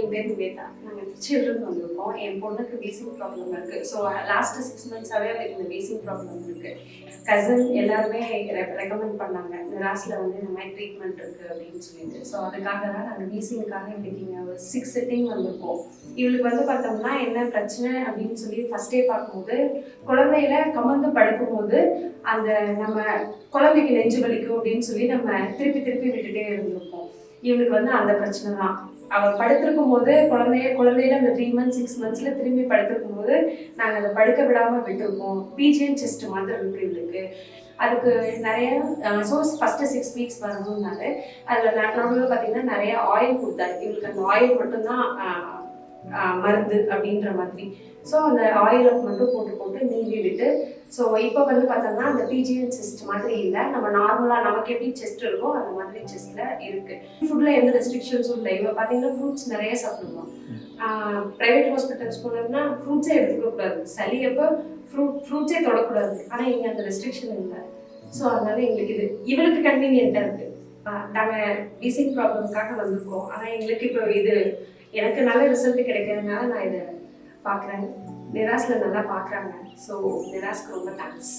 என் பேர் நிவேதா நாங்கள் திருச்சியிலிருந்து வந்திருக்கோம். என் பொண்ணுக்கு வீசிங் ப்ராப்ளம் இருக்குது ஸோ லாஸ்ட் சிக்ஸ் மந்த்ஸாகவே அவருக்கு இந்த வீசிங் ப்ராப்ளம் இருக்குது கசின் எல்லாருமே ரெக்கமெண்ட் பண்ணாங்க. நிராஸில் வந்து இந்த மாதிரி ட்ரீட்மெண்ட் இருக்குது அப்படின்னு சொல்லிட்டு. ஸோ அதுக்காக தான் நாங்கள் வீசிங்க்காக இன்றைக்கி ஒரு சிக்ஸ் செட்டிங் வந்திருக்கோம். இவளுக்கு வந்து பார்த்தோம்னா என்ன பிரச்சனை அப்படின்னு சொல்லி ஃபஸ்ட்டே பார்க்கும்போது குழந்தையில கமந்து படுக்கும்போது அந்த நம்ம குழந்தைக்கு நெஞ்சு வலிக்கும் அப்படின்னு சொல்லி நம்ம திருப்பி திருப்பி விட்டுட்டே இருந்திருப்போம். இவளுக்கு வந்து அந்த பிரச்சனை தான். அவள் படுத்திருக்கும் போது குழந்தைய குழந்தையில அந்த த்ரீ மந்த்ஸ் சிக்ஸ் மந்த்ஸ்ல திரும்பி படுத்திருக்கும் போது நாங்கள் அதை படுக்க விடாம விட்டுருக்கோம். பிஜிஎன் செஸ்ட் மாதிரி இருக்கு இவளுக்கு. அதுக்கு நிறைய சோர்ஸ் ஃபஸ்ட்டு சிக்ஸ் வீக்ஸ் வரணும்னால அதில் நடுவில் பார்த்தீங்கன்னா நிறைய ஆயில் கொடுத்தாரு. இவளுக்கு அந்த ஆயில் மட்டும்தான் மருந்து அப்படின்ற மாதிரி. ஸோ அந்த ஆயிலை மட்டும் போட்டு போட்டு நீவி விட்டு ஸோ இப்போ வந்து பார்த்தோம்னா அந்த பிஜிஎன் செஸ்ட் மாதிரி இல்லை. நம்ம நார்மலாக நமக்கு எப்படி செஸ்ட் இருக்கோ அந்த மாதிரி செஸ்ட்டில் இருக்குது ஃபுட்டில் எந்த ரெஸ்ட்ரிக்ஷன்ஸும் இல்லை. இப்போ பார்த்தீங்கன்னா ஃப்ரூட்ஸ் நிறைய சாப்பிடுவோம் ப்ரைவேட் ஹாஸ்பிட்டல்ஸ் போனோம்னா ஃப்ரூட்ஸே எடுத்துக்கக்கூடாது சளி அப்போ ஃப்ரூட் ஃப்ரூட்ஸே தொடக்கூடாது. ஆனால் இங்கே அந்த ரெஸ்ட்ரிக்ஷன் இல்லை. ஸோ அதனால எங்களுக்கு இது இவளுக்கு கன்வீனியண்ட்டாக இருக்குது நாங்கள் வீசிங் ப்ராப்ளம்க்காக வந்திருக்கோம். ஆனால் எங்களுக்கு இப்போ இது எனக்கு நல்ல ரிசல்ட் கிடைக்கிறதுனால நான் இதை பார்க்குறாங்க நிராஸில் நல்லா பார்க்குறாங்க ஸோ நிராஸ்க்கு ரொம்ப தேங்க்ஸ்